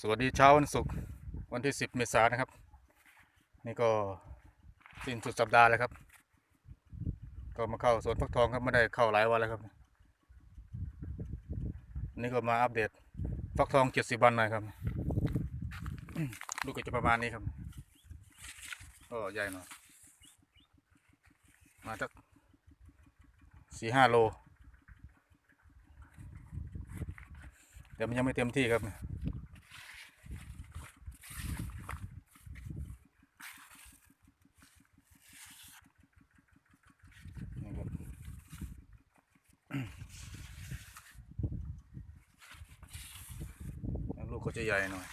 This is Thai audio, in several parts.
สวัสดีเช้าวันศุกร์วันที่ 10 เมษายนนะครับ นี่ก็สิ้นสุดสัปดาห์แล้วครับ ก็มาเข้าสวนฟักทองครับไม่ได้เข้าหลายวันแล้วครับ นี่ก็มาอัปเดตฟักทอง 70 วันหน่อยครับลูกก็จะประมาณนี้ครับก็ใหญ่หน่อยมาสักสี่ห้าโลแต่มันยังไม่เต็มที่ครับ นี่ครับ แลูกก็จะใหญ่หน่อย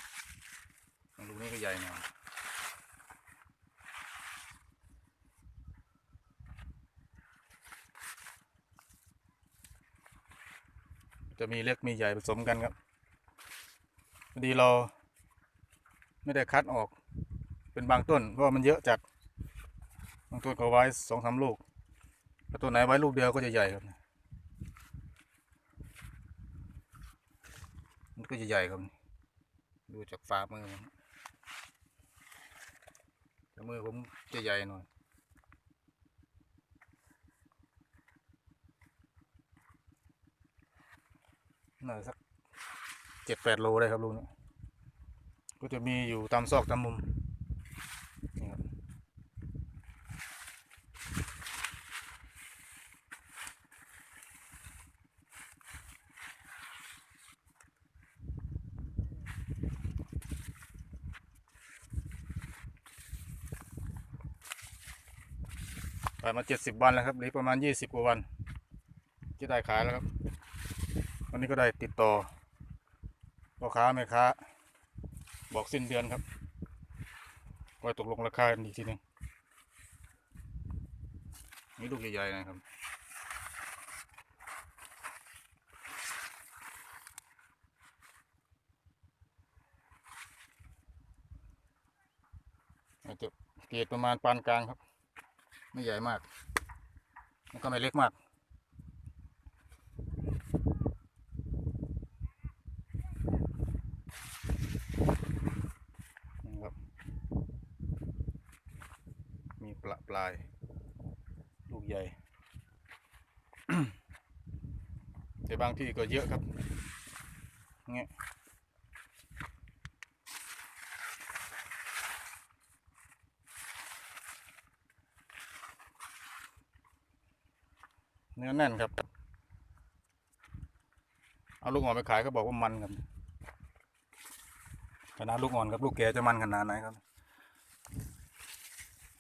ลูกนี้ก็ใหญ่หน่อยจะมีเล็กมีใหญ่ผสมกันครับพอดีเราไม่ได้คัดออกเป็นบางต้นเพราะมันเยอะจัด บางต้นก็ไว้สองสามลูกถ้าตัวไหนไว้ลูกเดียวก็จะใหญ่ครับ มันก็จะใหญ่ครับ ดูจากฝ่ามือมแต่มือผมจะใหญ่หน่อยน่าสักเจ็ดแปดโลได้ครับลูกนี้ก็จะมีอยู่ตามซอกตามมุม ไปมาเจ็ดสิบวันแล้วครับหลือประมาณยี่สิบกว่าวันจะได้ขายแล้วครับ วันนี้ก็ได้ติดต่อพ่อค้าแม่ค้า บอกสิ้นเดือนครับไว้ตกลงราคากันอีกทีหนึ่งนี่ลูกใหญ่ๆนะครับอาจจะเกรดประมาณปานกลางครับ ไม่ใหญ่มากแล้วก็ไม่เล็กมากนะครับมีปลาปลาย ลูกใหญ่ แต่บางที่ก็เยอะครับเงี้ย นื้อแน่นครับ เอาลูกอ่อนไปขายก็บอกว่ามันครับขนาดลูกอ่อนกับลูกแก่จะมันขนาดไหนครับ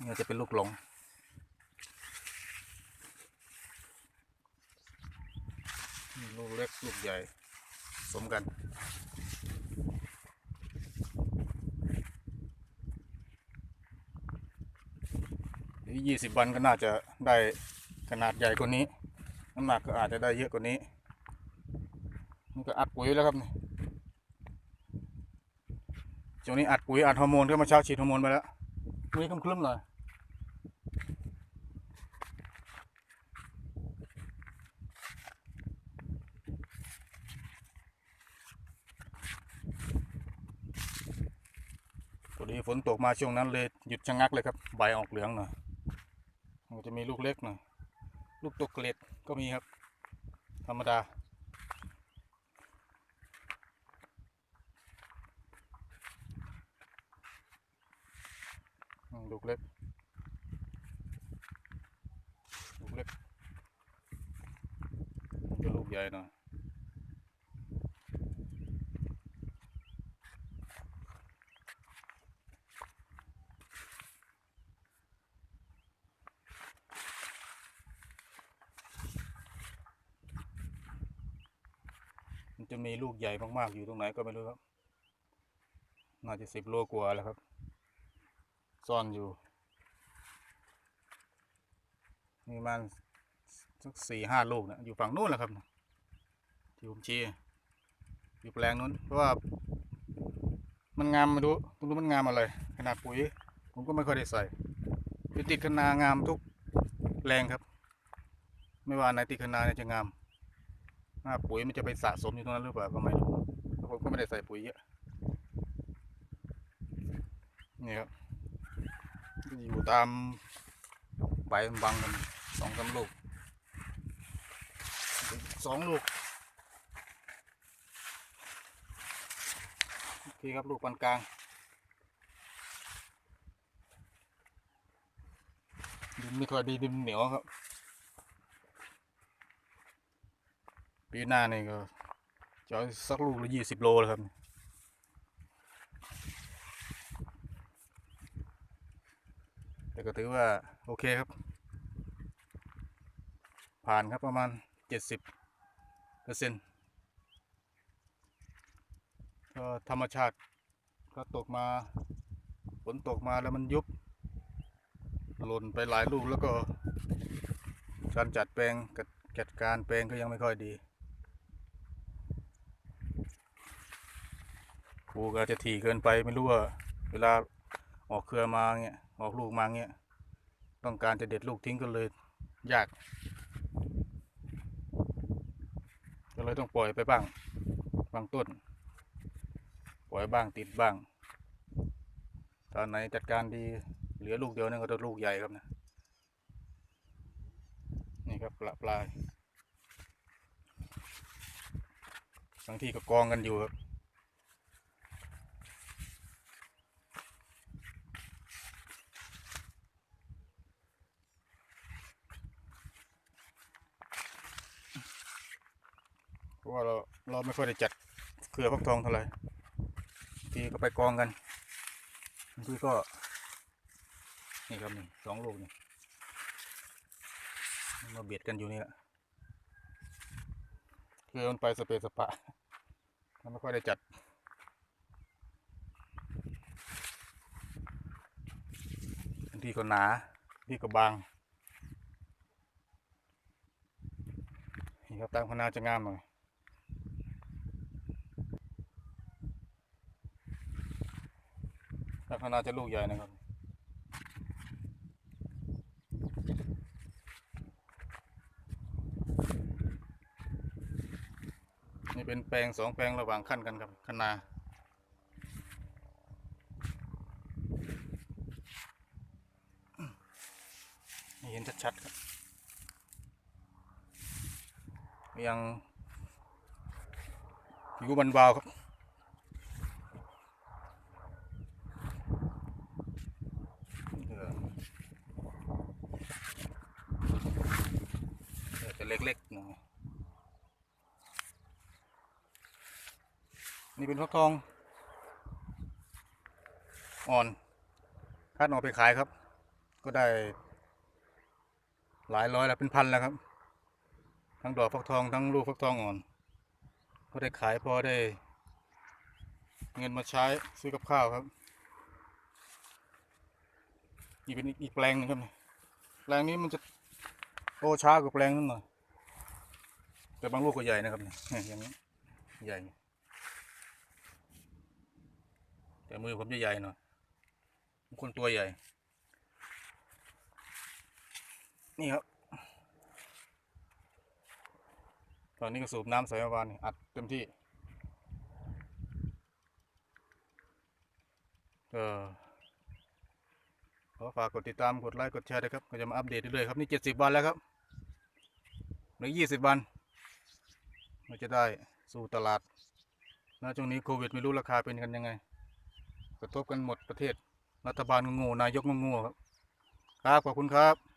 นี่จะเป็นลูกหลงลูกเล็กลูกใหญ่สมกันอีกยี่สิบวันก็น่าจะได้ขนาดใหญ่กว่านี้ น้ำหนักก็อาจจะได้เยอะกว่านี้นี่ก็อัดปุ๋ยแล้วครับนี่ช่วงนี้อัดปุ๋ยอัดฮอร์โมนก็มาเช้าฉีดฮอร์โมนไปแล้วมีคลึ้มๆหน่อยพอดีฝนตกมาช่วงนั้นเลยหยุดชะงักเลยครับ ใบออกเหลืองหน่อยมันจะมีลูกเล็กหน่อย ลูกตกเกล็ด ก็มีครับ ธรรมดาอืมลูกเล็ก ลูกเล็กจะลูกใหญ่หน่อย จะมีลูกใหญ่มากๆอยู่ตรงไหนก็ไม่รู้ครับ น่าจะสิบโลกว่าแล้วครับ ซ่อนอยู่ มีมันสักสี่ห้าลูกนะอยู่ฝั่งนู้นแหละครับ ที่ผมชี้อยู่แปลงนู้น เพราะว่า มันงามไม่รู้ตรงนู้มันงามอะไร ขนาดปุ๋ย ผมก็ไม่ค่อยได้ใส่ติดคะนางามทุกแปลงครับ ไม่ว่าไหนติดคะนาเนี่ยจะงาม หน้าปุ๋ยมันจะไปสะสมอยู่ตรงนั้นหรือเปล่าก็ไม่รู้ผมก็ไม่ได้ใส่ปุ๋ยเยอะนี่ครับอยู่ตามใบบังกันสองสาลูกสองลูกโอเคครับลูกปานกลางดินไม่ค่อยดีดินเหนียวครับ ปีหน้านี่ก็จะเอสักลูกละยี่สิบโลเลยครับแต่ก็ถือว่าโอเคครับ ผ่านครับประมาณเจ็ดสิบเปอร์เซ็นต์ก็ธรรมชาติก็ตกมาฝนตกมาแล้วมันยุบ หล่นไปหลายลูกแล้วก็การจัดแปลงจัดการแปลงก็ยังไม่ค่อยดี ปูกอาจจะถี่เกินไปไม่รู้ว่าเวลาออกเครือมาเงี้ยออกลูกมาเงี้ยต้องการจะเด็ดลูกทิ้งก็เลยยาก ก็เลยต้องปล่อยไปบ้าง บางต้น ปล่อยบ้างติดบ้าง ตอนไหนจัดการดีเหลือลูกเดียวนั่นก็จะลูกใหญ่ครับนะนี่ครับปลาปลายบางทีก็กองกันอยู่ครับ เพราะ ว่าเราเราไม่ค่อยได้จัดเครือฟักทองเท่าไหร่ทีก็ไปกองกันบางทีก็ นี่ครับนี่สองลูกนี่มันมาเบียดกันอยู่นี่แหละเครือมันไปสเปซสปะมันไม่ค่อยได้จัดบางทีก็หนาทีก็บางนี่ครับตามคณะจะงามหน่อย ตาจะลูกใหญ่นะครับ นี่เป็นแปลงสองแปลงระหว่างขั้นกันครับคณะนี่เห็นชัดๆครับ ยังอยู่บันบาวครับเออเออจะเล็กๆหน่อย นี่เป็นฟักทอง อ่อนคัดออกไปขายครับ ก็ได้ หลายร้อยแล้วเป็นพันแล้วครับ ทั้งดอกฟักทองทั้งลูกฟักทองอ่อน ก็ได้ขายพอได้ เงินมาใช้ซื้อกับข้าวครับนี่เป็นอีกแปลงหนึงครับนี่แปลงนี้มันจะโตช้ากว่าแปลงนั้นหน่อยแต่บางลูกก็ใหญ่นะครับนี่นี่อย่างนี้ใหญ่ แต่มือผมจะใหญ่หน่อยคนตัวใหญ่ นี่ครับ ตอนนี้ก็สูบน้ำใส่มาวานอัดเต็มที่ก็ขอฝากกดติดตามกดไลค์กดแชร์ด้วยครับ ก็จะมาอัปเดตเรื่อยๆครับ นี่เจ็ดสิบวันแล้วครับหลือยี่สิบวันเราจะได้สู่ตลาดนะช่วงนี้โควิดไม่รู้ราคาเป็นกันยังไง กระทบกันหมดประเทศ รัฐบาลงงนายกงงครับ ครับ ขอบคุณครับ